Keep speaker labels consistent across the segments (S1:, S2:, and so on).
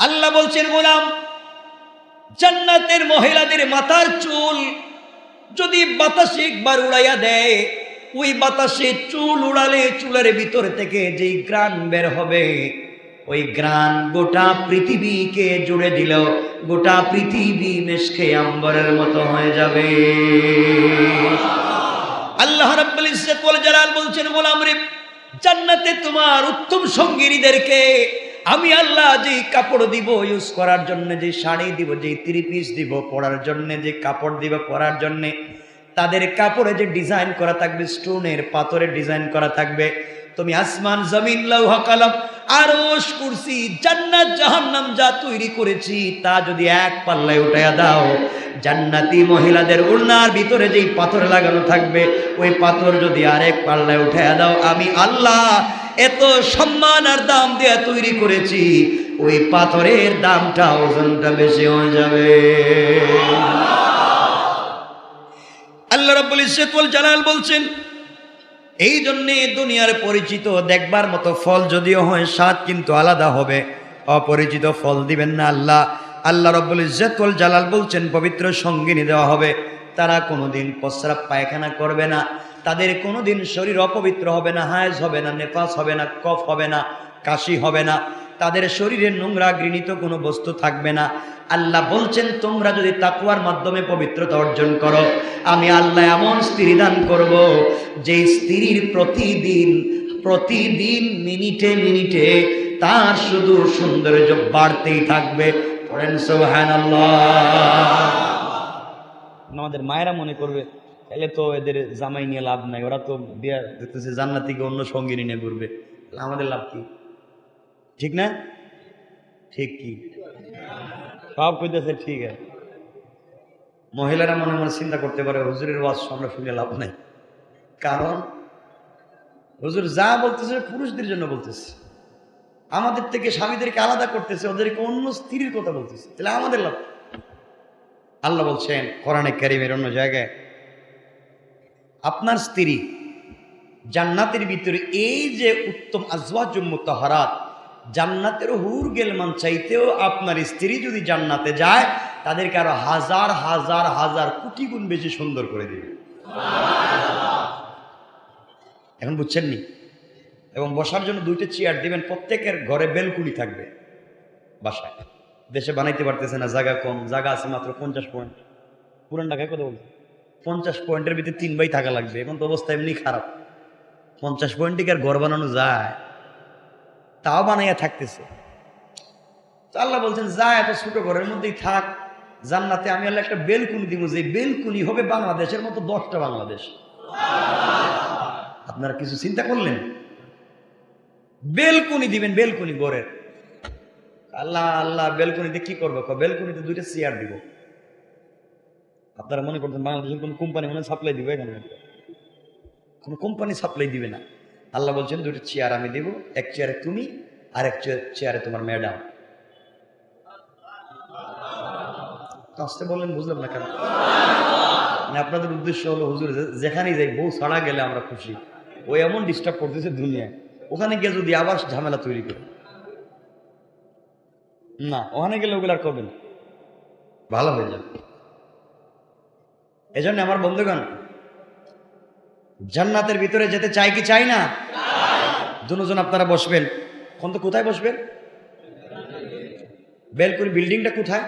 S1: আল্লাহ বলছেন, গোলাম, জান্নাতের মহিলাদের মাথার চুল যদি বাতাসে একবার উড়াইয়া দেয়, ওই বাতাসে চুল উড়ালে চুলের ভিতর থেকে যেই গ্রান বের হবে, ওই গ্রান গোটা পৃথিবীকে জুড়ে দিল গোটা পৃথিবী মেশকে আম্বরের মতো হয়ে যাবে। আল্লাহ রাব্বুল ইজ্জত ওয়াল জালাল বলছেন, গোলাম রে, জান্নাতে তোমার উত্তম সঙ্গিনীদেরকে আমি আল্লাহ যে কাপড় দিব ইউজ করার জন্য যে শাড়ি দিব যে থ্রি পিস দিব, পরার জন্য, যে কাপড় দিব, পরার জন্য, তাদের কাপড়ে যে ডিজাইন করা থাকবে স্টোনের পাথরের ডিজাইন করা থাকবে, তুমি আসমান, জমিন, লৌহ, কলম, আরশ, কুরসি, জান্নাত, জাহান্নাম যা তৈরি করেছি, তা যদি এক পাল্লায় উঠাইয়া দাও, জান্নাতি মহিলাদের উড়নার ভিতরে যেই পাথর লাগানো থাকবে, ওই পাথর যদি আরেক পাল্লায় উঠাইয়া দাও, আমি আল্লাহ এত সম্মান আর দাম দিয়ে তৈরি করেছি, ওই পাথরের দামটা ওজনটা বেশি হয়ে যাবে। আল্লাহ রাব্বুল ইজ্জত জালাল বলছেন, এই জন্যে দুনিয়ার পরিচিত দেখবার মতো ফল যদিও হয়, স্বাদ কিন্তু আলাদা হবে। অপরিচিত ফল দিবেন না আল্লাহ। আল্লাহ রব্বুল ইজ্জতুল জালাল বলছেন, পবিত্র সঙ্গিনী দেওয়া হবে। তারা কোনোদিন প্রস্রাব পায়খানা করবে না। তাদের কোনোদিন শরীর অপবিত্র হবে না, হায়জ হবে না নেপাস হবে না, কফ হবে না, কাশি হবে না। তাদের শরীরে নোংরা ঘৃণিত কোনো বস্তু থাকবে না। আল্লাহ বলছেন, তোমরা যদি তাকুয়ার মাধ্যমে পবিত্রতা অর্জন করো, আমি আল্লাহ এমন স্ত্রী দান করব যে স্ত্রীর প্রতিদিন প্রতিদিন মিনিটে মিনিটে তার শুধু সৌন্দর্য বাড়তেই থাকবে। আমাদের মায়েরা মনে করবে তাহলে তো এদের জামাই নিয়ে লাভ নাই, ওরা তো বিয়া দেখতেছে জান্নাতিকে অন্য সঙ্গিনী নিয়ে ঘুরবে? তাহলে আমাদের লাভ কি? ঠিক না? ঠিক কি? সব কইতেছে ঠিক আছে। মহিলারা মনে মনে চিন্তা করতে পারে, হুজুরের ওয়াজ আমরা শুনে লাভ নাই। কারণ, হুজুর যা বলতেছে পুরুষদের জন্য বলতেছে। আমাদের থেকে স্বামীদেরকে আলাদা করতেছে, ওদেরকে অন্য স্ত্রীর কথা বলতেছে। তাহলে আমাদের লাভ আল্লাহ বলছেন, কোরআনে কারিমের অন্য জায়গায় আপনার স্ত্রী জান্নাতের ভিতরে এই যে উত্তম আজওয়াজুম্মত হারাত জান্নাতের হুর গেলমান চাইতেও আপনার স্ত্রী যদি জান্নাতে যায়, তাদেরকে আরও হাজার হাজার হাজার কোটি গুণ বেশি সুন্দর করে দিবে। এখন বুঝছেন নি এবং বসার জন্য দুইটা চেয়ার দিবেন, প্রত্যেকের ঘরে বেলকুনি থাকবে বাসায়। দেশে বানাইতে পারতেছে না, জায়গা কম, জায়গা আছে মাত্র পঞ্চাশ পয়েন্ট পুরান ঢাকায় কথা বলছে? পঞ্চাশ পয়েন্টের ভিতরে তিন ভাই থাকা লাগবে। এখন তো অবস্থা এমনি খারাপ। পঞ্চাশ পয়েন্টে কি আর ঘর বানানো যায়? তাও বানাইয়া থাকতেছে। আল্লাহ বলছেন, যা এত ছোট ঘরের মধ্যেই থাক, জান্নাতে আমি আল্লাহ একটা বেলকুনি দিব, যে বেলকুনি হবে বাংলাদেশের মতো দশটা বাংলাদেশ। আপনারা কিছু চিন্তা করলেন? বেলকুনি দিবেন, বেলকুনি গড়ের আল্লাহ আল্লাহ, বেলকুনিতে কি করব? বেলকুনিতে দুইটা চেয়ার দিব। আপনারা মনে করছেন বাংলাদেশের কোন কোম্পানি মনে সাপ্লাই দিবে এখানে? কোনো কোম্পানি সাপ্লাই দিবে না। আল্লাহ বলছেন, দুটো চেয়ার আমি দিব, এক চেয়ারে তুমি, আর এক চেয়ারে তোমার ম্যাডাম আসতে বললেন বুঝলাম না কেন? মানে আপনাদের উদ্দেশ্য হলো, হুজুর যেখানেই যাই, বউ ছাড়া গেলে আমরা খুশি। ও এমন ডিস্টার্ব করতেছে দুনিয়ায়। ওখানে গিয়ে যদি আবার ঝামেলা তৈরি করে। না, ওখানে গেলে ওগুলো আর করবে না। ভালো হয়ে যাবে। এজন্য আমার বন্ধুগণ, জান্নাতের ভিতরে যেতে চাই কি চাই না? দুজন আপনারা বসবেন। এখন তো কোথায় বসবেন? বেলকুনি বিল্ডিংটা কোথায়?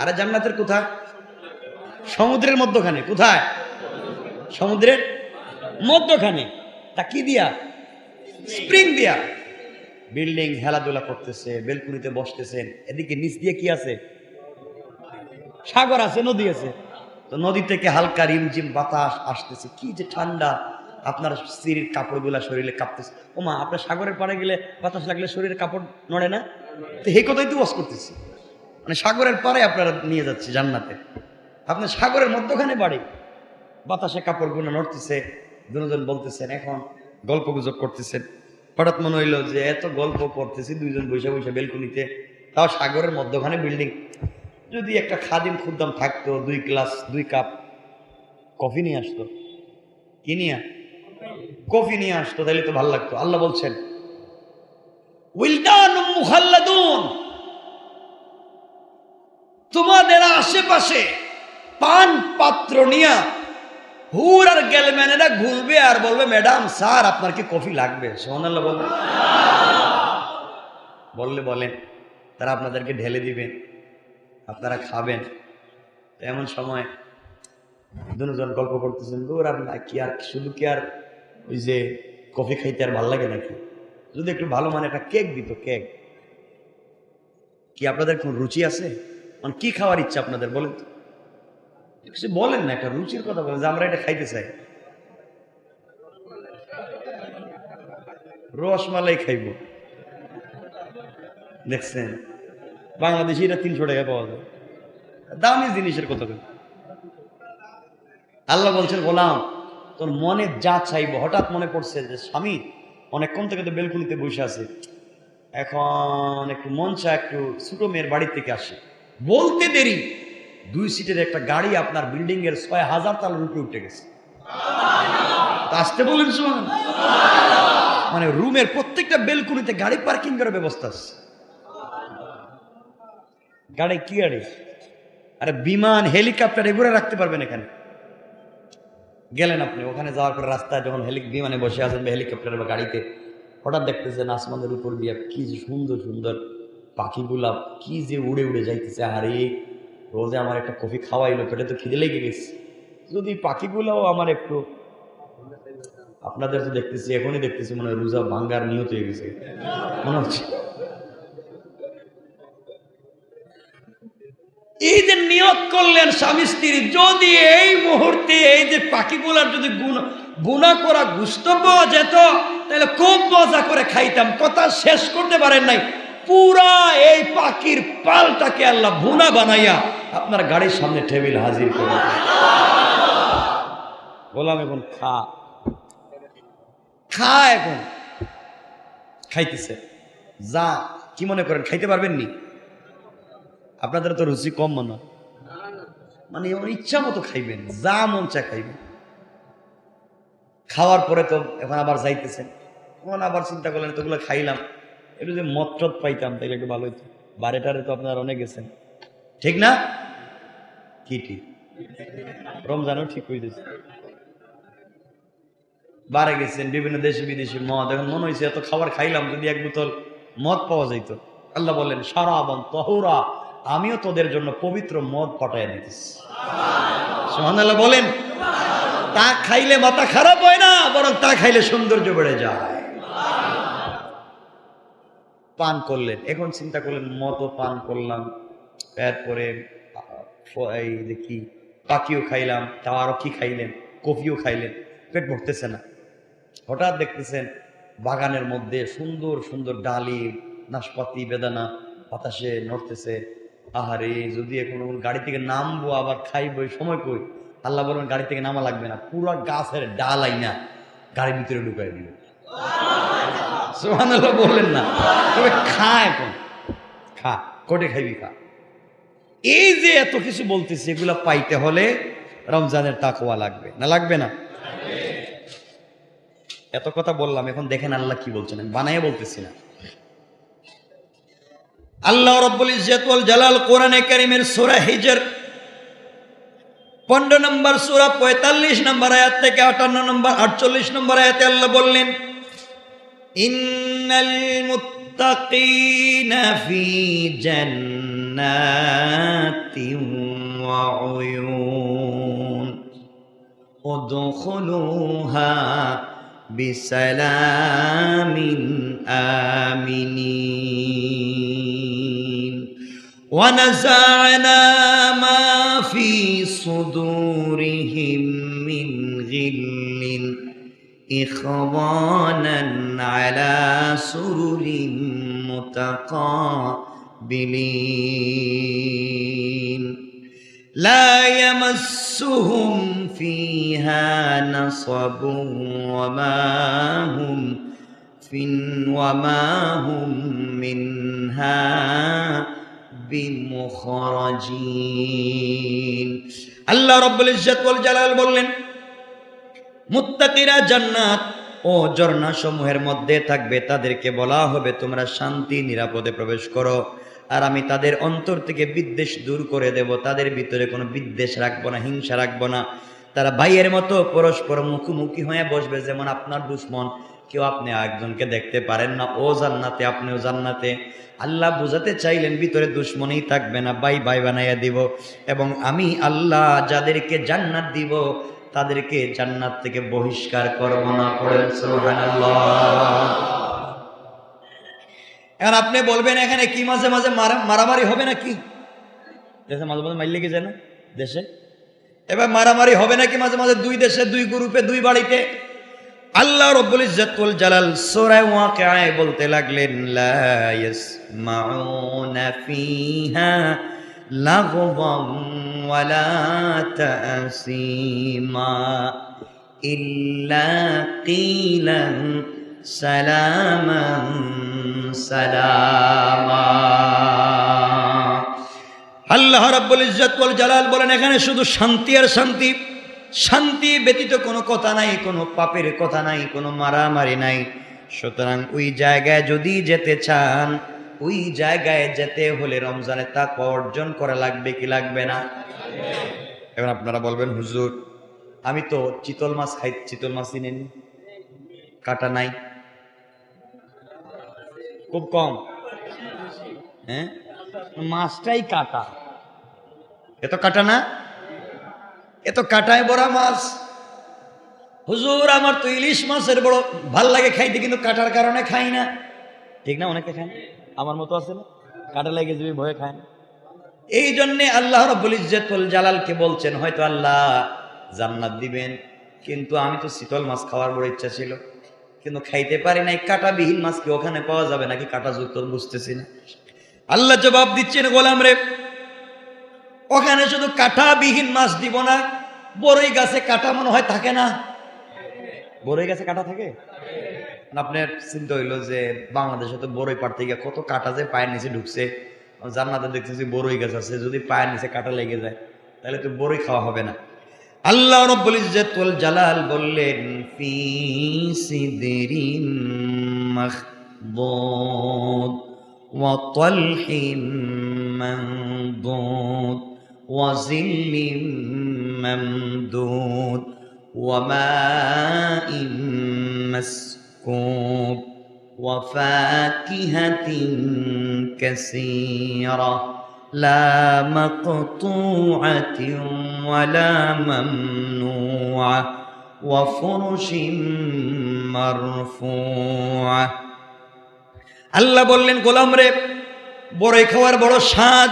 S1: আরে জান্নাতের কোথায়? সমুদ্রের মধ্যখানে, কোথায়? সমুদ্রের মধ্যখানে। তা কি দিয়া? স্প্রিং দিয়া। বিল্ডিং খেলাধুলা করতেছে, বেলকুনিতে বসতেছেন। এদিকে নিচ দিয়ে কি আছে? সাগর আছে, নদী আছে। তো নদী থেকে হালকা রিমঝিম বাতাস আসতেছে। কি যে ঠান্ডা। আপনার স্ত্রীর কাপড়গুলা শরীরে কাঁপতেছে। ও মা, আপনার সাগরের পাড়ে গেলে বাতাস লাগলে শরীরে কাপড় নড়ে না? তো এই কথাই তো বস করতেছি। মানে সাগরের পাড়ে আপনারা নিয়ে যাচ্ছে জান্নাতে। আপনার সাগরের মধ্যখানে বাড়ি। বাতাসে কাপড়গুলো নড়তেছে। দুজন বলতেছেন, এখন গল্প গুজব করতেছেন। হঠাৎ মনে হইল যে, এত গল্প করতেছি দুইজন বসে বসে বেলকুনিতে। তাও সাগরের মধ্যখানে বিল্ডিং। যদি একটা খাদিম খুদ্দাম থাকতো, দুই গ্লাস, দুই কাপ কফি নিয়ে আসতো। কি নিয়ে? কফি নিয়ে আসতো তাহলে তো ভালো লাগতো। আল্লাহ বলছেন তোমাদের আশেপাশে পান পাত্র নিয়া হুর আর গেলম্যানেরা ঘুরবে আর বলবে, ম্যাডাম, স্যার, আপনার কি কফি লাগবে? সোহানাল্লাহ বললে বলেন, তারা আপনাদেরকে ঢেলে দিবেন আপনারা খাবেন। এমন সময় দুজন গল্প করতেছেন দূর না কি আর, শুধু কি আর ওই যে কফি খাইতে আর ভালো লাগে নাকি? যদি একটু ভালো মানে একটা কেক দিত, কেক। কি আপনাদের কোন রুচি আছে? মানে কি খাওয়ার ইচ্ছা আপনাদের, বলেন তো? কিছু বলেন না, একটা রুচির কথা বলেন, যে আমরা এটা খাইতে চাই। রসমালাই খাইব। দেখছেন বাংলাদেশে এটা তিনশো টাকা পাওয়া যায়। দামি জিনিসের কথা আল্লাহ বলছেন, গোলাম, তোর মনে যা চাইব। হঠাৎ মনে পড়ছে যে স্বামী অনেকক্ষণ থেকে তো বেলকুনিতে বসে আছে। এখন একটু মন চা একটু ছোটো মেয়ের বাড়ি থেকে আসে। বলতে দেরি, দুই সিটের একটা গাড়ি আপনার বিল্ডিং এর ছয় হাজার তালের উপরে উঠে গেছে। আসতে বলেন মানে রুমের প্রত্যেকটা বেলকুনিতে গাড়ি পার্কিং করার ব্যবস্থা আছে। গাড়ি কি গাড়ি? আরে বিমান, হেলিকপ্টার এগুলো রাখতে পারবেন এখানে। গেলেন আপনি, ওখানে যাওয়ার পর রাস্তায় যখন হেলি, বিমানে বসে আছেন বা হেলিকপ্টার বা গাড়িতে, হঠাৎ দেখতেছেন আসমানের উপর দিয়ে কি সুন্দর সুন্দর পাখিগুলা কি যে উড়ে উড়ে যাইতেছে। আরে, রোজে আমার একটা কফি খাওয়াইলো, পেটে তো খিদে লেগে গেছে। যদি পাখিগুলাও আমার একটু, আপনাদের তো দেখতেছি, এখনই দেখতেছি মনে হয় রোজা ভাঙ্গার নিয়ত হয়ে গেছে। মনে হচ্ছে। এই যে নিয়ত করলেন স্বামী স্ত্রী, যদি এই মুহূর্তে এই যে পাখিগুলার যদি গুণ, গুণা করা গুস্ত পাওয়া যেত, তাহলে খুব মজা করে খাইতাম। কথা শেষ করতে পারেন নাই। পুরা এই পাখির পালটাকে আল্লাহ ভুনা বানাইয়া আপনার গাড়ির সামনে টেবিল হাজির করে বললাম এখন খা। খা এখন। খাইতেছে। যা, কি মনে করেন, খাইতে পারবেন নি? আপনাদের তো রুচি কম মনে হয়। মানে ওর ইচ্ছা মতো খাইবেন, যা মন চা খাইবেন। খাওয়ার পরে তো এখন আবার যাইতেছেন, এখন আবার চিন্তা করলেন তোগুলো খাইলাম, একটু যে মদ টদ পাইতাম তাহলে একটু ভালো হইতো। বারেটারে তো আপনারা অনেক গেছেন। ঠিক না? কি ঠিক? রমজানও ঠিক হইতেছে। বারে গেছেন, বিভিন্ন দেশে বিদেশে মদ, এখন মনে হয়েছে এত খাবার খাইলাম, যদি এক বোতল মদ পাওয়া যাইত। আল্লাহ বললেন, সারাবন তহুরা। আমিও তোদের জন্য পবিত্র মদ পটায় দিতেছি সোহান আল্লাহ বলেন তা খাইলে মাথা খারাপ হয় না বরং তা খাইলে সৌন্দর্য বেড়ে যায়। পান করলেন এখন চিন্তা করলেন মতো পান করলাম এরপরে আহ, এই কি পাখিও খাইলাম তাও আরও কি খাইলেন কফিও খাইলেন পেট ভরতেছে না। হঠাৎ দেখতেছেন বাগানের মধ্যে সুন্দর সুন্দর ডালিম নাশপাতি বেদানা বাতাসে নড়তেছে আহারে, যদি এখন গাড়ি থেকে নামবো, আবার খাইবো সময় কই? আল্লাহ বলবেন, গাড়ি থেকে নামা লাগবে না। পুরো গাছের ডাল আইনা গাড়ির ভিতরে ঢুকাই দিবে। সুবহানাল্লাহ বললেন না। তবে খা এখন। খা কোটে খাইবি খা? এই যে এত কিছু বলতেছি, এগুলা পাইতে হলে রমজানের তাকওয়া লাগবে। না লাগবে না? এত কথা বললাম, এখন দেখেন আল্লাহ কি বলছেন। আমি বানাই বলতেছি না। আল্লাহ রব্বুল ইজাতুল জালাল কোরআনে কারিমের সোরা হিজর, পনেরো নম্বর সুরা, পঁয়তাল্লিশ নম্বর আয়াত থেকে আটান্ন নম্বর, আটচল্লিশ নম্বর আয়াতে আল্লাহ বললেন, ইন্নাল মুত্তাকিনা ফি জান্নাতিন ওয়া উয়ুন, উদখুলুহা বিসালামিন আমিনী ونزعنا ما في صدورهم من غل إخوانا على سرر متقابلين. لا يمسهم فيها نصب وما هم في وما هم منها আল্লাহ রব্বুল ইজ্জাতুল জালাল বললেন, মুত্তাকিরা জান্নাত ও ঝর্ণা মধ্যে থাকবে। তাদেরকে বলা হবে, তোমরা শান্তি, নিরাপদে প্রবেশ করো। আর আমি তাদের অন্তর থেকে বিদ্বেষ দূর করে দেব। তাদের ভিতরে কোনো বিদ্বেষ রাখব না, হিংসা রাখব না। তারা ভাইয়ের মতো পরস্পর মুখোমুখি হয়ে বসবে যেমন আপনার দুশ্মন। কেউ আপনি একজনকে দেখতে পারেন না, ও জান্নাতে, আপনিও জান্নাতে। আল্লাহ বুঝাতে চাইলেন, ভিতরে দুশ্মনই থাকবে না ভাই ভাই বানাইয়া দিব। এবং আমি আল্লাহ যাদেরকে জান্নাত দিব, তাদেরকে জান্নাত থেকে বহিষ্কার করব না সুবহানাল্লাহ। এখন আপনি বলবেন, এখানে কি মাঝে মাঝে মারামারি হবে নাকি? দেশে মাঝে মাঝে মাইলে কি জানো দেশে? এবার মারামারি হবে নাকি মাঝে মাঝে দুই দেশে, দুই গ্রুপে দুই বাড়িতে? আল্লাহ রব্বুল ইজ্জাতুল জালাল সূরা ওয়াকিআয় বলতে লাগলেন, লা ইয়াসমাউনা ফিহা লাগওয়ান ওয়ালা তাসীমা ইল্লা কিলান সালামান সালামা। আল্লাহ রাব্বুল ইজ্জত ওয়াল জালাল বলেন, এখানে শুধু শান্তি আর শান্তি। শান্তি ব্যতীত কোনো কথা নাই, কোনো পাপের কথা নাই, কোনো মারামারি নাই। সুতরাং ওই জায়গায় যদি যেতে চান, ওই জায়গায় যেতে হলে রমজানে তা অর্জন করা লাগবে কি লাগবে না? এবার আপনারা বলবেন, হুজুর, আমি তো চিতল মাছ খাই, চিতল মাছ কিনেন কাটা নাই। খুব কম। হ্যাঁ? মাছটাই কাটা। এত কাটা না? এত কাটায় বড়া মাছ। হুজুর, আমার তো ইলিশ মাছের বড় ভালো লাগে খাইতে, কিন্তু কাটার কারণে খাই না। ঠিক না, অনেকে খায় আমার মতো আছে না? কাটা লেগে যাবে ভয়ে খায় না। এই জন্যে আল্লাহ রব্বুল ইজ্জতুল জালালকে বলছেন, হয়তো আল্লাহ জান্নাত দিবেন, কিন্তু আমি তো শীতল মাছ খাওয়ার বড় ইচ্ছা ছিল। কিন্তু খাইতে পারি নাই, কাটাবিহীন মাছ কি ওখানে পাওয়া যাবে নাকি? কাটা যুক্ত বুঝতেছি না। আল্লাহ জবাব দিচ্ছেন, গোলাম রে, ওখানে শুধু কাঁটাবিহীন মাছ দিব না বড়ই গাছে কাটা মনে হয় থাকে না? বড়ই গাছে কাটা থাকে? আপনার চিন্তা হইল যে বাংলাদেশে তো বড়ই পাড়তে গিয়ে কত কাটা যে পায়ের নিচে ঢুকছে। জান্নাতে দেখতেছি বড়ই গাছ আছে, যদি পায়ের নিচে কাটা লেগে যায়, তাহলে তো বড়ই খাওয়া হবে না। আল্লাহ রব্বুল ইজ্জতুল জালাল বললেন, ফি সিদরিন মাখদুদ ওয়া তালহিন মানদুদ ওয়া জিল্লিন মামদুদ ওয়া মাইন মাসকুব وفاكهة كثيرة لا مقطوعة ولا ممنوعة وفرش مرفوعة আল্লাহ বললেন গোলাম রে বড়ই খাওয়ার বড় স্বাদ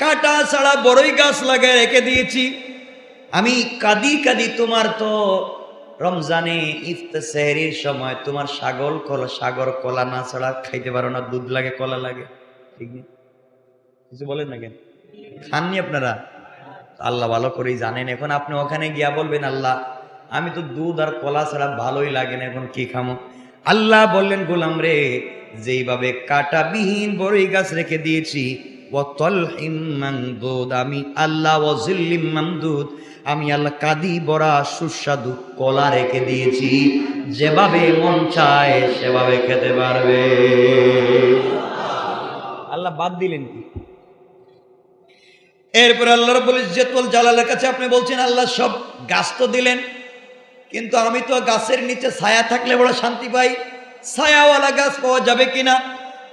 S1: কাটা ছাড়া বড়ই গাছ লাগায় রেখে দিয়েছি আমি কাদি কাদি তোমার তো রমজানে ইফতারির সময় তোমার সাগর কলা সাগর কলা না ছাড়া খাইতে পারো না, দুধ লাগে, কলা লাগে। ঠিক কিছু বলেন না কেন? খাননি আপনারা? আল্লাহ ভালো করেই জানেন। এখন আপনি ওখানে গিয়া বলবেন, আল্লাহ, আমি তো দুধ আর কলা ছাড়া ভালোই লাগে না, এখন কি খামো? আল্লাহ বললেন, গোলাম রে, যেইভাবে কাটাবিহীন বড়ই গাছ রেখে দিয়েছি মামদুদ আমি আল্লাহ ওয়াজিল্লিম মামদুদ আমি আল্লাহ কাদি বড়া সুস্বাদু কলা রেখে দিয়েছি। যেভাবে মন চায় সেভাবে খেতে পারবে। আল্লাহ বাদ দিলেন কি? এরপর আল্লাহ রব্বুল ইজ্জতুল জালালের কাছে আপনি বলছেন আল্লাহ সব গাছ তো দিলেন কিন্তু আমি তো গাছের নিচে ছায়া থাকলে বড় শান্তি পাই। ছায়াওয়ালা গাছ পাওয়া যাবে কিনা?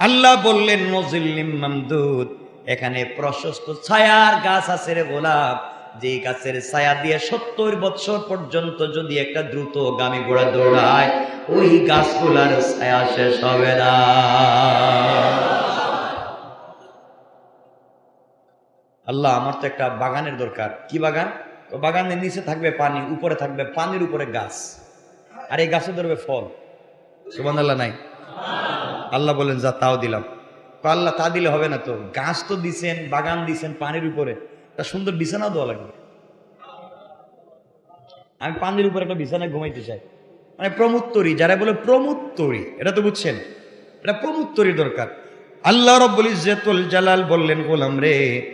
S1: আল্লাহ বললেন মজিল্লিম মামদুদ এখানে প্রশস্ত ছায়ার গাছ আছে রে গোলাপ। যে গাছের ছায়া দিয়ে সত্তর বৎসর পর্যন্ত যদি একটা দ্রুত গামী ঘোড়া দৌড়ায়, ওই গাছগুলার ছায়া শেষ হবে না। আল্লাহ, আমার তো একটা বাগানের দরকার। কি বাগান? বাগানের নিচে থাকবে পানি, উপরে থাকবে পানির উপরে গাছ। আর এই গাছে ধরবে ফল। সুবান আল্লাহ নাই? আল্লাহ বলেন, যা তাও দিলাম। আল্লাহ তা দিলে হবে না তো। গাছ তো দিছেন, বাগান দিছেন পানির উপরে। তা সুন্দর বিছানাও দেওয়া লাগবে। আমি পানির উপরে একটা বিছানায় ঘুমাইতে চাই। মানে প্রমুত্তরি, যারা বলে প্রমুত্তরি, এটা তো বুঝছেন? এটা প্রমুত্তরি দরকার। আল্লাহ রব্বুল ইজ্জাতুল জালাল বললেন, গোলাম রে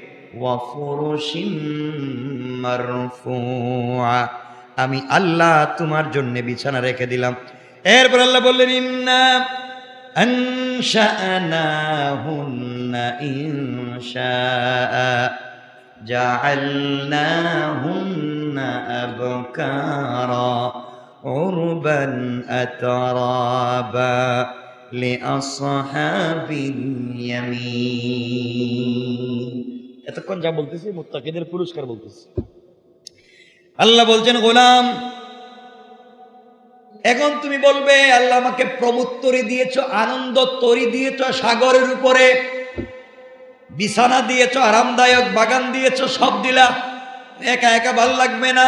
S1: আমি আল্লাহ তোমার জন্য বিছানা রেখে দিলাম। এরপর আল্লাহ বললেন, ইন্না أنشأناهن إنشاء جعلناهن أبكارا عربا أترابا لأصحاب اليمين এতক্ষণ যা বলতেছি মুত্তাকিদের পুরস্কার বলতেছি আল্লাহ বলছেন গোলাম এখন তুমি বলবে, আল্লাহ আমাকে প্রমুত্তরি দিয়েছ, আনন্দ তরি দিয়েছ, সাগরের উপরে বিছানা দিয়েছ, আরামদায়ক বাগান দিয়েছ, সব দিলা। একা একা ভালো লাগবে না।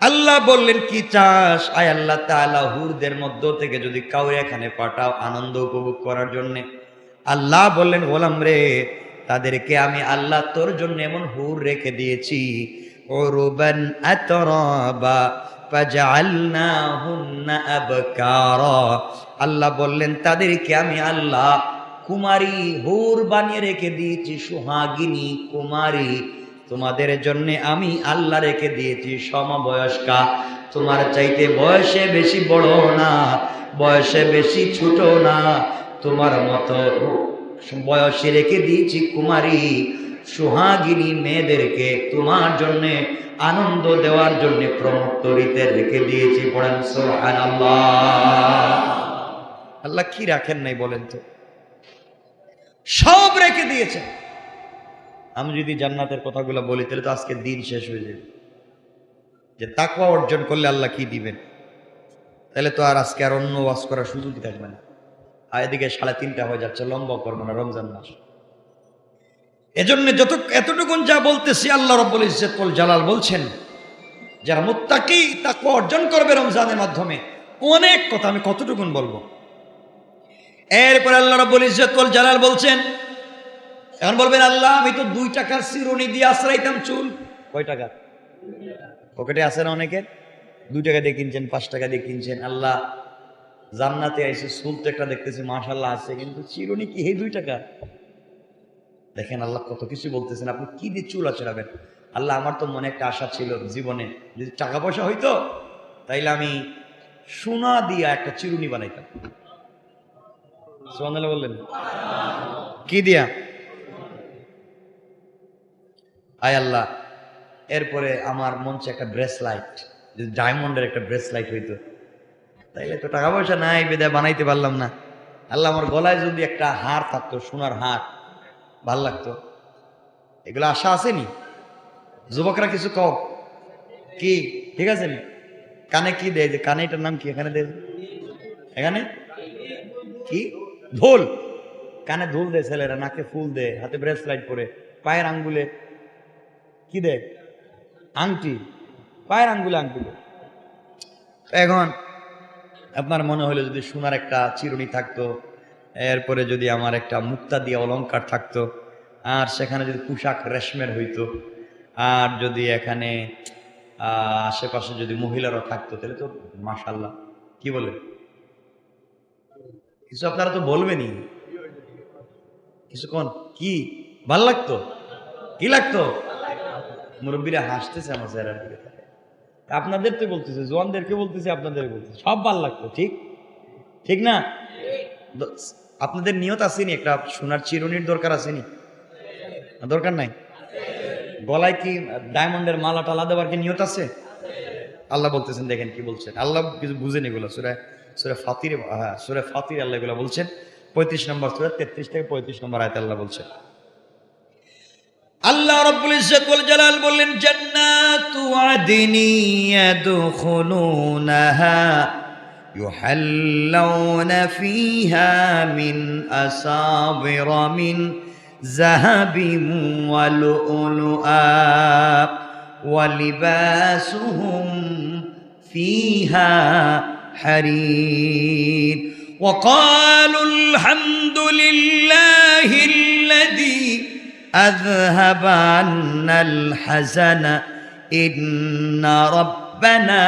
S1: আল্লাহ বললেন, কি চাস? আয় আল্লাহ তাআলা হুরদের মধ্য থেকে যদি কাউরে এখানে পাঠাও আনন্দ উপভোগ করার জন্যে। আল্লাহ বললেন গোলাম রে, তাদেরকে আমি আল্লাহ তোর জন্য এমন হুর রেখে দিয়েছি। আতরাবা ফাজআলনাহুন্না আবকারা আল্লাহ বললেন, তাদেরকে আমি আল্লাহ কুমারী হুর বানিয়ে রেখে দিয়েছি, সুহাগিনী কুমারী। তোমাদের জন্য আমি আল্লাহ রেখে দিয়েছি, সমবয়স্কা। তোমার চাইতে বয়সে বেশি বড় না, বয়সে বেশি ছোট না। তোমার মতো বয়সে রেখে দিয়েছি কুমারী। সুহাগিনী মেয়েদেরকে তোমার জন্য আনন্দ দেওয়ার জন্য প্রমোত্তরিতে রেখে দিয়েছি পড়েন সোহান আল্লাহ কি রাখেন নাই বলেন তো? সব রেখে দিয়েছে আমি যদি জান্নাতের কথাগুলো বলি, তাহলে তো আজকে দিন শেষ হয়ে যাবে। যে তাকওয়া অর্জন করলে আল্লাহ কি দিবেন? তাহলে তো আর আজকে আর অন্য ওয়াজ করার সুযোগই থাকবে না। আর এদিকে সাড়ে তিনটা হয়ে যাচ্ছে, লম্বা করব না, রমজান মাস। এজন্য যত এতটুকুন যা বলতেছি, আল্লাহ রব্বুল ইজ্জতুল জালাল বলছেন, যারা মুত্তাকি তাকওয়া অর্জন করবে রমজানের মাধ্যমে, অনেক কথা আমি কতটুকুন বলব। এরপর আল্লাহ রব্বুল ইজ্জতুল জালাল বলছেন, এখন বলবেন, আল্লাহ, আমি তো দুই টাকার চিরুনি দিয়ে আশ্রাইতাম চুল। কয় টাকা? পকেটে আছে না অনেকের? দুই টাকা দিয়ে কিনছেন, পাঁচ টাকা দিয়ে কিনছেন। আল্লাহ, জান্নাতে আইসে চুল তো একটা দেখতেছি মাশাল্লাহ আছে, কিন্তু চিরুনি কি? এই দুই টাকা? দেখেন আল্লাহ কত কিছু বলতেছেন, আপনি কি দিয়ে চুল আচড়াবেন? আল্লাহ, আমার তো মনে একটা আশা ছিল জীবনে, যদি টাকা পয়সা হইতো, তাইলে আমি সোনা দিয়া একটা চিরুনি বানাইতাম। বললেন। কি দিয়া? আয় আল্লাহ, এরপরে আমার মঞ্চে একটা ব্রেসলাইট যদি ডায়মন্ডের একটা ব্রেসলাইট হইতো, তাইলে তো টাকা পয়সা নাই, বেদায় বানাইতে পারলাম না। আল্লাহ, আমার গলায় যদি একটা হার থাকতো, সোনার হার ভালো লাগতো। এগুলো আশা আসেনি যুবকরা কিছু কও। কি? ঠিক আছে কানে কি দেয়? যে কানে এটার নাম কি? এখানে দেয়? এখানে? কি? ধুল কানে ধুল দেয় ছেলেরা, নাকে ফুল দেয়, হাতে ব্রেসলাইট পরে পায়ের আঙ্গুলে কি দেয়? আংটি। পায়ের আঙ্গুলে আংটি এখন আপনার মনে হলো যদি সোনার একটা চিরুনি থাকতো এরপরে যদি আমার একটা মুক্তা দিয়ে অলংকার থাকতো, আর সেখানে যদি পোশাক রেশমের হইতো, আর যদি এখানে আশেপাশে যদি মহিলারা থাকতো, তাহলে তো মাশাল্লাহ কি বলে? কিছু আপনারা তো বলবেনই। কিছুক্ষণ, কি? ভালো লাগতো? কি লাগতো? মুরব্বীরা হাসতেছে আমার চেহারার দিকে। আপনাদের তো বলতেছে, জোয়ানদেরকে বলতেছে আপনাদের বলতেছে, সব ভালো লাগতো, ঠিক? ঠিক না? আপনাদের নিয়ত আসেনি একটা সোনার চিরুনির দরকার আসেনি? দরকার নাই? গলায় কি ডায়মন্ডের মালা টালা দেওয়ার কি নিয়ত আছে? আল্লাহ বলতেছেন, দেখেন কি বলছেন। আল্লাহ কিছু বুঝেন এগুলো। সুরে সুরে ফাতির হ্যাঁ সুরে ফাতির আল্লাহ এগুলো বলছেন। পঁয়ত্রিশ নম্বর সুরে, তেত্রিশ থেকে পঁয়ত্রিশ নম্বর আয়তে আল্লাহ বলছেন। আল্লাহ রব্বুল ইজ্জত ওয়াল জালাল বললেন, জান্নাতু আদনি ইয়াদখুলুনাহা। يحلون فيها من أساور من ذهب ولؤلؤا ولباسهم فيها حرير. وقالوا الحمد لله الذي أذهب عنا الحزن. إن ربنا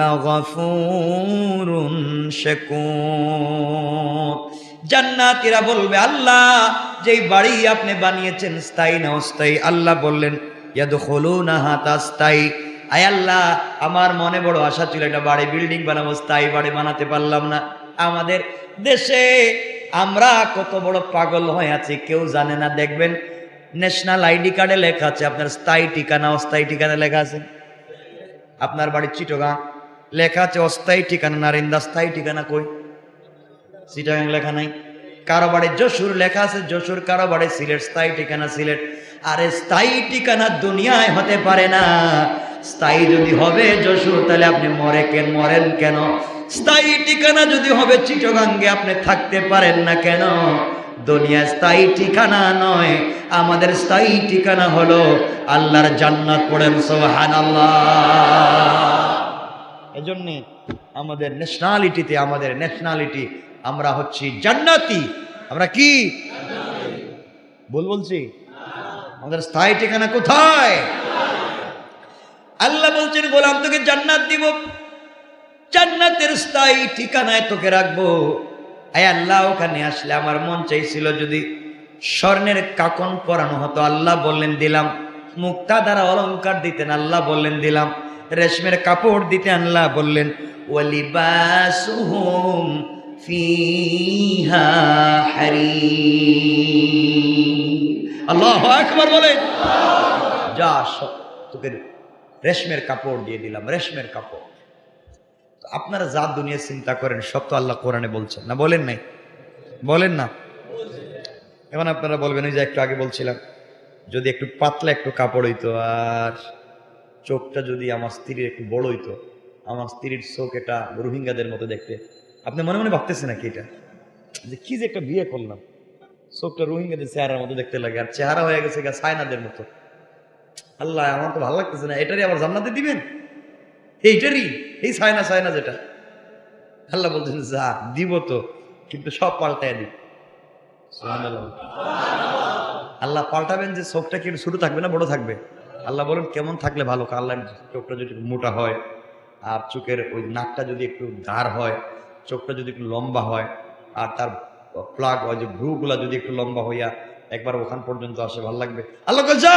S1: লাগাফুরুন শাকুর। জান্নাতীরা বলবে, আল্লাহ, যেই বাড়ি আপনি বানিয়েছেন স্থায়ী না অস্থায়ী? আল্লাহ বললেন ইয়াদু হলো না হাত তাস্তায়ী আয় আল্লাহ, আমার মনে বড় আশা ছিল একটা বাড়ি বিল্ডিং বানাবো, স্থায়ী বাড়ি বানাতে পারলাম না। আমাদের দেশে আমরা কত বড় পাগল হয়ে আছি, কেউ জানে না। দেখবেন, ন্যাশনাল আইডি কার্ডে লেখা আছে, আপনার স্থায়ী ঠিকানা, অস্থায়ী ঠিকানা লেখা আছে। আপনার বাড়ি চিটগাঁ। লেখা আছে অস্থায়ী ঠিকানা, নারিন্দা স্থায়ী ঠিকানা কই? চিটাগাং লেখা নাই। কারও বাড়ি যশোর লেখা আছে, যশোর কারও বাড়ি সিলেট, স্থায়ী ঠিকানা সিলেট। আরে স্থায়ী ঠিকানা দুনিয়ায় হতে পারে না। স্থায়ী যদি হবে যশোর, তাহলে আপনি মরে কেন, মরেন কেন? স্থায়ী ঠিকানা যদি হবে চিটগাঙ্গে, আপনি থাকতে পারেন না কেন? দুনিয়া স্থায়ী ঠিকানা নয়, আমাদের স্থায়ী ঠিকানা হলো আল্লাহর জান্নাত পড়েন সোহান আল্লাহ এজন্যে আমাদের ন্যাশনালিটিতে আমাদের ন্যাশনালিটি আমরা হচ্ছি জান্নাতি। আমরা কি? বল বলছি? আমাদের স্থায়ী ঠিকানা কোথায়? আল্লাহ বলছেন, গোলাম, তোকে জান্নাত দিব। জান্নাতের স্থায়ী ঠিকানায় তোকে রাখব। আয় আল্লাহ, ওখানে আসলে আমার মন চাইছিল যদি স্বর্ণের কাকন পরানো হতো। আল্লাহ বললেন, দিলাম। মুক্তা দ্বারা অলংকার দিতেন, আল্লাহ বললেন, দিলাম। রেশমের কাপড় দিতে আল্লাহ বললেন আল্লাহ বলেন। যা তোকে রেশমের কাপড় দিয়ে দিলাম, রেশমের কাপড়। আপনারা যা দুনিয়া চিন্তা করেন, সব তো আল্লাহ কোরআনে বলছেন। না বলেন নাই? বলেন না? এখন আপনারা বলবেন, ওই যে একটু আগে বলছিলাম, যদি একটু পাতলা একটু কাপড় হইতো, আর চোখটা যদি আমার স্ত্রীর একটু বড় হইতো, আমার স্ত্রীর চোখ এটা রোহিঙ্গাদের মতো দেখতে। আপনি মনে মনে ভাবতেছেন নাকি এটা? যে কি যে একটা বিয়ে করলাম। চোখটা রোহিঙ্গাদের চেহারার মতো দেখতে লাগে, আর চেহারা হয়ে গেছে গা সাইনাদের মতো। আল্লাহ, আমার তো ভালো লাগতেছে না, এটারই আবার জান্নাতে দিবেন? এইটারই, এই সায়না সায়না যেটা। আল্লাহ বলছেন যা, দিব তো, কিন্তু সব পাল্টায় দিব। আল্লাহ পাল্টাবেন যে চোখটা কি ছোট থাকবে না বড় থাকবে? আল্লাহ বলেন, কেমন থাকলে ভালো? আল্লাহ চোখটা যদি মোটা হয় আর চোখের ওই নাকটা যদি একটু ধার হয়, চোখটা যদি একটু লম্বা হয় আর তার প্লাগ ওই যে ভ্রুগুলা যদি একটু লম্বা হইয়া একবার ওখান পর্যন্ত আসে, ভালো লাগবে? আল্লাহ যা,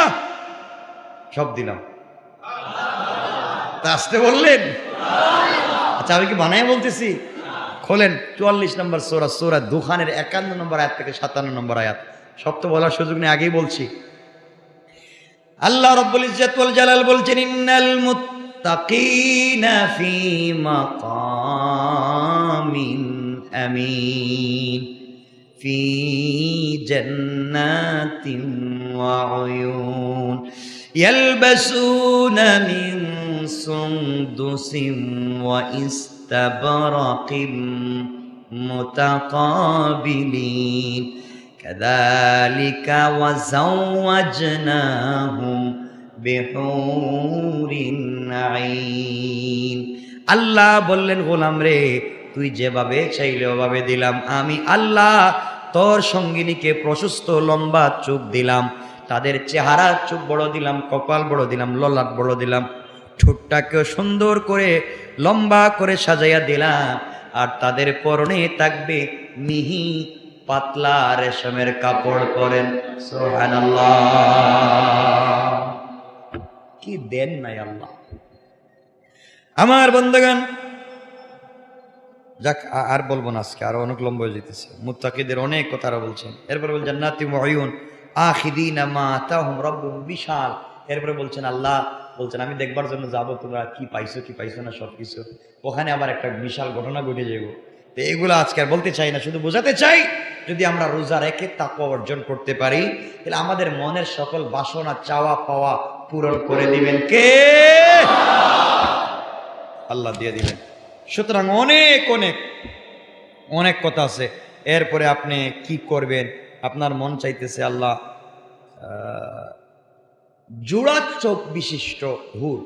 S1: সব দিলাম। তা আসতে বললেন? আচ্ছা আমি কি বানাই বলতেছি? খোলেন, চুয়াল্লিশ নম্বর সোরা সোরা দুখানের একান্ন নম্বর আয়াত থেকে সাতান্ন নম্বর আয়াত। সব তো বলার সুযোগ নেই, আগেই বলছি। আল্লাহ রব্বুল ইজ্জত ওয়াল জালাল বলছেন ইন্নাল মুত্তাকিনা ফি মাকামিন আমিন في جنات وعيون يلبسون من سندس واستبرق متقابلين كذلك وزوجناهم بحور عين আল্লাহ বললেন গোলাম রে তুই যেভাবে চাইলে ওভাবে দিলাম আমি আল্লাহ তোর সঙ্গিনীকে প্রশস্ত লম্বা চোখ দিলাম তাদের চেহারা চোখ বড় দিলাম কপাল বড় দিলাম ললাট বড় দিলাম ঠোঁটটাকেও সুন্দর করে লম্বা করে সাজাইয়া দিলাম আর তাদের পরনে থাকবে মিহি পাতলা রেশমের কাপড় পরেন সোহানাল্লাহ কি দেন নাই আল্লাহ। আমার বন্ধগান যাক আর বলব না আজকে, আরও অনেক লম্বা যেতেছে মুত্তাকিদের অনেক কথা বলছেন। এরপরে বলছেন, জান্নাতি মুআয়ুন আখিদিনা মা আতাহুম রাব্বুহুম বিশাল। এরপরে বলছেন, আল্লাহ, বলছেন, আমি দেখবার জন্য যাব, তোমরা কি পাইছো কি পাইছো না সব কিছু ওখানে আবার একটা বিশাল ঘটনা ঘটে যাব তো এগুলো আজকে আর বলতে চাই না, শুধু বোঝাতে চাই, যদি আমরা রোজা রেখে তাকে অর্জন করতে পারি, তাহলে আমাদের মনের সকল বাসনা, চাওয়া, পাওয়া পূরণ করে দিবেন কে? আল্লাহ দিয়ে দিবেন। সুতরাং অনেক অনেক অনেক কথা আছে। এরপরে আপনি কি করবেন? আপনার মন চাইতেছে আল্লাহ জোড়া চোখ বিশিষ্ট হুর।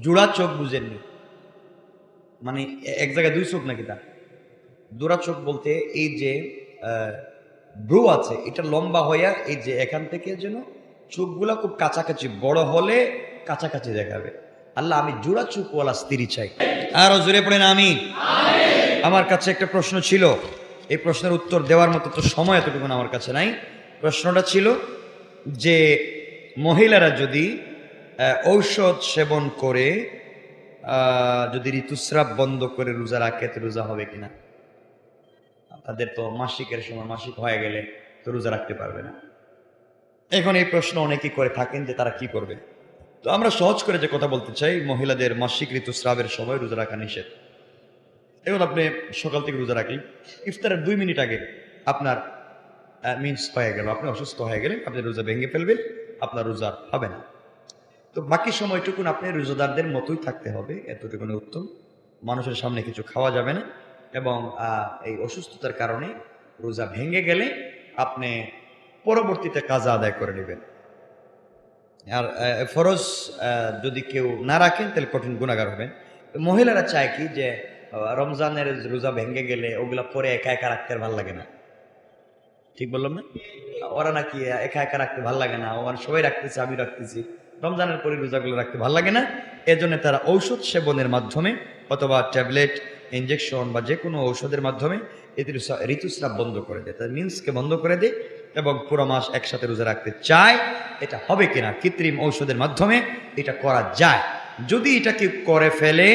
S1: জোড়া চোখ বুঝেননি। মানে এক জায়গায় দুই চোখ নাকি তা জোড়া চোখ বলতে এই যে ব্রু আছে এটা লম্বা হইয়া এই যে এখান থেকে যেন চোখগুলা খুব কাছাকাছি বড় হলে কাছাকাছি দেখাবে। আল্লাহ আমি জোড়া চোখওয়ালা স্ত্রী চাই। আরও জোরে পড়েন আমি আমার কাছে একটা প্রশ্ন ছিল। এই প্রশ্নের উত্তর দেওয়ার মতো তো সময় এতটুকু আমার কাছে নাই। প্রশ্নটা ছিল যে মহিলারা যদি ঔষধ সেবন করে যদি ঋতুস্রাব বন্ধ করে রোজা রাখে তো রোজা হবে কিনা? তাদের তো মাসিকের সময় মাসিক হয়ে গেলে তো রোজা রাখতে পারবে না। এখন এই প্রশ্ন অনেকেই করে থাকেন যে তারা কি করবে? তো আমরা সহজ করে যে কথা বলতে চাই, মহিলাদের মাসিক ঋতুস্রাবের সময় রোজা রাখা নিষেধ। এখন আপনি সকাল থেকে রোজা রাখলেন, ইফতারের দুই মিনিট আগে আপনার মিন্স হয়ে গেল। আপনি অসুস্থ হয়ে গেলেন, আপনি রোজা ভেঙে ফেলবেন, আপনার রোজা হবে না। তো বাকি সময়টুকুন আপনি রোজাদারদের মতোই থাকতে হবে, এতটুকুনি উত্তম। মানুষের সামনে কিছু খাওয়া যাবে না। এবং এই অসুস্থতার কারণে রোজা ভেঙে গেলে আপনি পরবর্তীতে কাজা আদায় করে নেবেন। আর ফরজ যদি কেউ না রাখেন, তাহলে কঠিন গুণাগার হবেন। মহিলারা চায় কি যে রমজানের রোজা ভেঙে গেলে ওগুলা পরে একা একা রাখতে ভালো লাগে না। ঠিক বললাম না? ওরা নাকি একা একা রাখতে ভালো লাগে না, ওরা সবাই রাখতেছে, আমি রাখতেছি। রমজানের পরে রোজাগুলো রাখতে ভালো লাগে না। এজন্য তারা ঔষধ সেবনের মাধ্যমে অথবা ট্যাবলেট ইঞ্জেকশন বা যে কোনো ঔষধের মাধ্যমে এতে ঋতুস্রাব বন্ধ করে দেয়। তার মিন্সকে বন্ধ করে দেয় এবং পুরো মাস একসাথে রোজা রাখতে চায়, এটা হবে কিনা কৃত্রিম ঔষধের মাধ্যমে এটা করা যায়। যদি এটা কেউ করে ফেলে,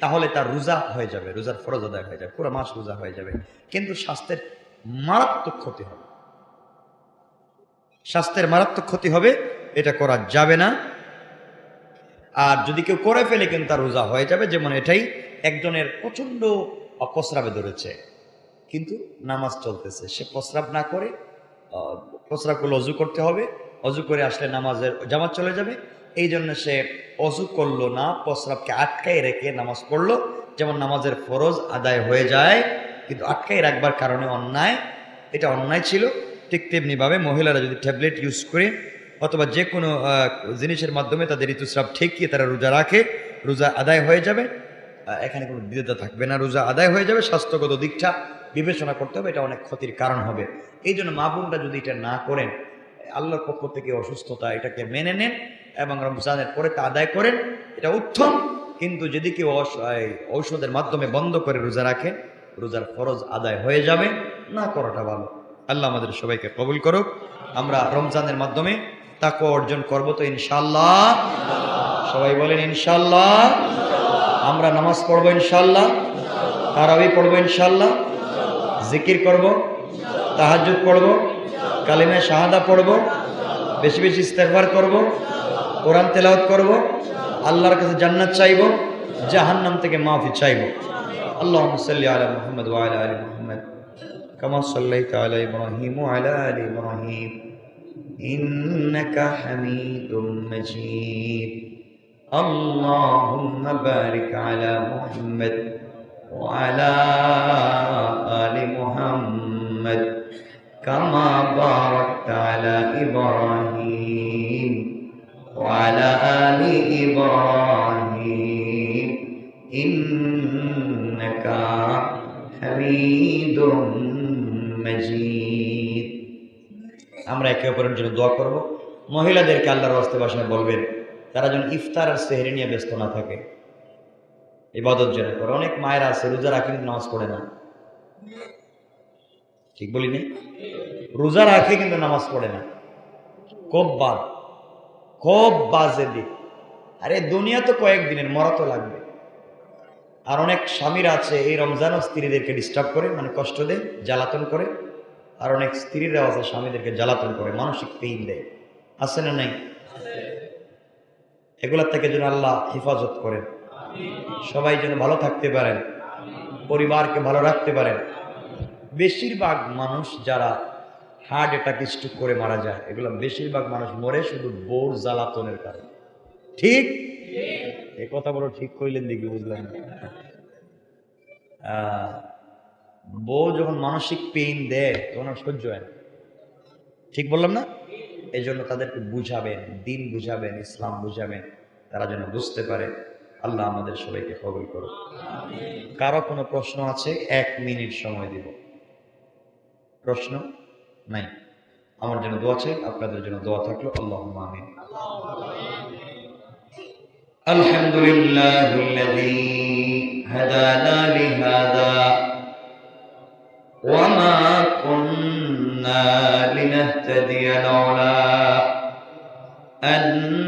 S1: তাহলে তার রোজা হয়ে যাবে, রোজার ফরজ আদায় হয়ে যাবে, পুরো মাস রোজা হয়ে যাবে। কিন্তু স্বাস্থ্যের মারাত্মক ক্ষতি হবে। স্বাস্থ্যের মারাত্মক ক্ষতি হবে, এটা করা যাবে না। আর যদি কেউ করে ফেলে কিন্তু তার রোজা হয়ে যাবে, যেমন এটাই একজনের প্রচণ্ড প্রস্রাবে ধরেছে। কিন্তু নামাজ চলতেছে। সে প্রস্রাব না করে প্রস্রাব করলে অজু করতে হবে। অজু করে আসলে নামাজের জামাত চলে যাবে। এই জন্য সে অজু করল না, প্রস্রাবকে আটকায় রেখে নামাজ পড়ল। যেমন নামাজের ফরজ আদায় হয়ে যায়, কিন্তু আটকায় রাখবার কারণে অন্যায়। এটা অন্যায় ছিল। ঠিক তেমনিভাবে মহিলারা যদি ট্যাবলেট ইউজ করে অথবা যে কোনো জিনিসের মাধ্যমে তাদের ঋতুস্রাব ঠেকিয়ে তারা রোজা রাখে, রোজা আদায় হয়ে যাবে। এখানে কোনো বিরোধতা থাকবে না, রোজা আদায় হয়ে যাবে, স্বাস্থ্যগত দিকটা বিবেচনা করতে হবে, এটা অনেক ক্ষতির কারণ হবে। এই জন্য মা বোনরা যদি এটা না করেন, আল্লাহর পক্ষ থেকে অসুস্থতা এটাকে মেনে নেন এবং রমজানের পরে তা আদায় করেন, এটা উত্তম। কিন্তু যদি কেউ ঔষধের মাধ্যমে বন্ধ করে রোজা রাখে রোজার ফরজ আদায় হয়ে যাবে, না করাটা ভালো। আল্লাহ আমাদের সবাইকে কবুল করুক। আমরা রমজানের মাধ্যমে তাকে অর্জন করব তো ইনশাল্লাহ সবাই বলেন ইনশাল্লাহ আমরা নামাজ পড়ব ইনশাল্লাহ তারাবি পড়ব ইনশাল্লাহ জিকির করব। তাহাজুদ পড়ব। কালিমে শাহাদা পড়ব। বেশি বেশি ইস্তেফার করব। কোরআন তেলাওত করব। আল্লাহর কাছে জান্নাত চাইব। জাহান্নাম থেকে মাফি চাইব। আল্লাহ সাল্লি ইন্নাকা হামিদুম মাজিদ। اللهم بارك على محمد وعلى ال محمد كما باركت على ابراهيم وعلى ال ابراهيم انك حميد مجيد আমরা একে অপরের জন্য দোয়া করব মহিলাদেরকে আল্লাহর রাস্তে বাসায় বলবেন তারা যেন ইফতার আর সেহরি নিয়ে ব্যস্ত না থাকে, ইবাদত যেন করে, অনেক মায়েরা আছে, রোজা রাখেন নামাজ পড়ে না। ঠিক বলি নি রোজা রাখে কিন্তু নামাজ পড়ে না। খুব বাদ খুব বাজে দিক আরে, দুনিয়া তো কয়েকদিনের মরা তো লাগবে। আর অনেক স্বামীরা আছে, এই রমজানও স্ত্রীদেরকে ডিস্টার্ব করে মানে কষ্ট দেয়, জ্বালাতন করে। আর অনেক স্ত্রীরাও আছে, স্বামীদেরকে জ্বালাতন করে, মানসিক পেইন দেয়। আছে না নাই? এগুলোর থেকে যেন আল্লাহ হেফাজত করেন। সবাই যেন ভালো থাকতে পারেন, পরিবারকে ভালো রাখতে পারেন। বেশিরভাগ মানুষ যারা হার্ট অ্যাটাক স্ট্রোক করে মারা যায়, এগুলো বেশিরভাগ মানুষ মরে শুধু বোর জ্বালাতনের কারণে। ঠিক? এ কথা বলো ঠিক কইলেন দেখি বুঝলেন বউ যখন মানসিক পেইন দেয়, তখন সহ্য হয় ঠিক বললাম না? এই জন্য তাদেরকে বুঝাবেন দিন বুঝাবেন ইসলাম বুঝাবেন তারা যেন বুঝতে পারে আল্লাহ আমাদের সবাইকে কবল করুক কারো কোনো প্রশ্ন আছে এক মিনিট সময় দিব প্রশ্ন নাই আমার জন্য দোয়া চাই আপনাদের জন্য দোয়া থাকলো আল্লাহ আমিন الحمد لله الذي هدانا لهذا وما أنا لنهتدي لولا أن